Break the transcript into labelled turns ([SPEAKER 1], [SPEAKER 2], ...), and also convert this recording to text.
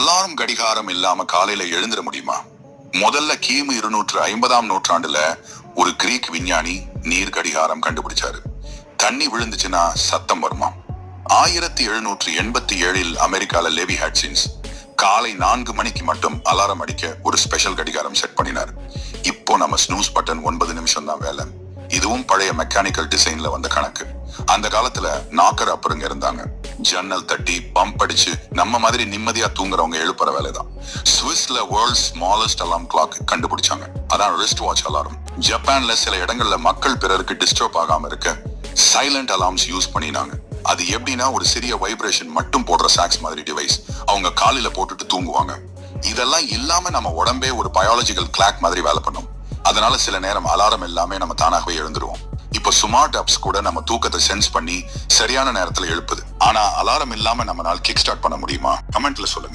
[SPEAKER 1] Alarm கடிகாரம் இல்லாம காலையில எழுந்துட முடியுமா? முதல்ல கிமு இருநூற்று ஐம்பதாம் நூற்றாண்டுல ஒரு கிரீக் விஞ்ஞானி நீர் கடிகாரம் கண்டுபிடிச்சாரு. தண்ணி விழுந்துச்சுன்னா சத்தம் வருமா? ஆயிரத்தி எழுநூற்று எண்பத்தி ஏழில் அமெரிக்கால லேவி ஹாட்சின்ஸ் காலை நான்கு மணிக்கு மட்டும் அலாரம் அடிக்க ஒரு ஸ்பெஷல் கடிகாரம் செட் பண்ணினார். இப்போ நம்ம ஸ்னூஸ் பட்டன் ஒன்பது நிமிஷம் தான் வேலை. இதுவும் பழைய மெக்கானிக்கல் டிசைன்ல வந்த கணக்கு. அந்த காலத்துல நாக்கர் அப்புறங்க இருந்தாங்க ஜன்னல் தட்டி பம்ப் அடிச்சு நம்ம மாதிரி நிம்மதியா தூங்குறவங்க எழுப்புற வேலைதான். சுவிஸ்ல வேர்ல்ட் ஸ்மாலஸ்ட் அலாம் கிளாக் கண்டுபிடிச்சாங்க. அதான் ரிஸ்ட் வாட்ச் அலாரம் ஜப்பான்ல சில இடங்கள்ல மக்கள் பிறருக்கு டிஸ்டர்ப் ஆகாம இருக்க சைலண்ட் அலார்ம்ஸ் யூஸ் பண்ணினாங்க. அது எப்படின்னா ஒரு சிறிய வைப்ரேஷன் மட்டும் போடுற சாக்ஸ் மாதிரி டிவைஸ் அவங்க காலில போட்டுட்டு தூங்குவாங்க. இதெல்லாம் இல்லாம நம்ம உடம்பே ஒரு பயாலஜிக்கல் கிளாக் மாதிரி வேலை பண்ணும். அதனால சில நேரம் அலாரம் எல்லாமே நம்ம தானாகவே எழுந்துருவோம். இப்போ ஸ்மார்ட் ஆப்ஸ் கூட நம்ம தூக்கத்தை சென்ஸ் பண்ணி சரியான நேரத்துல எழுப்புது. ஆனா அலாரம் இல்லாம நம்மளால் கிக் ஸ்டார்ட் பண்ண முடியுமா? கமெண்ட்ல சொல்லுங்க.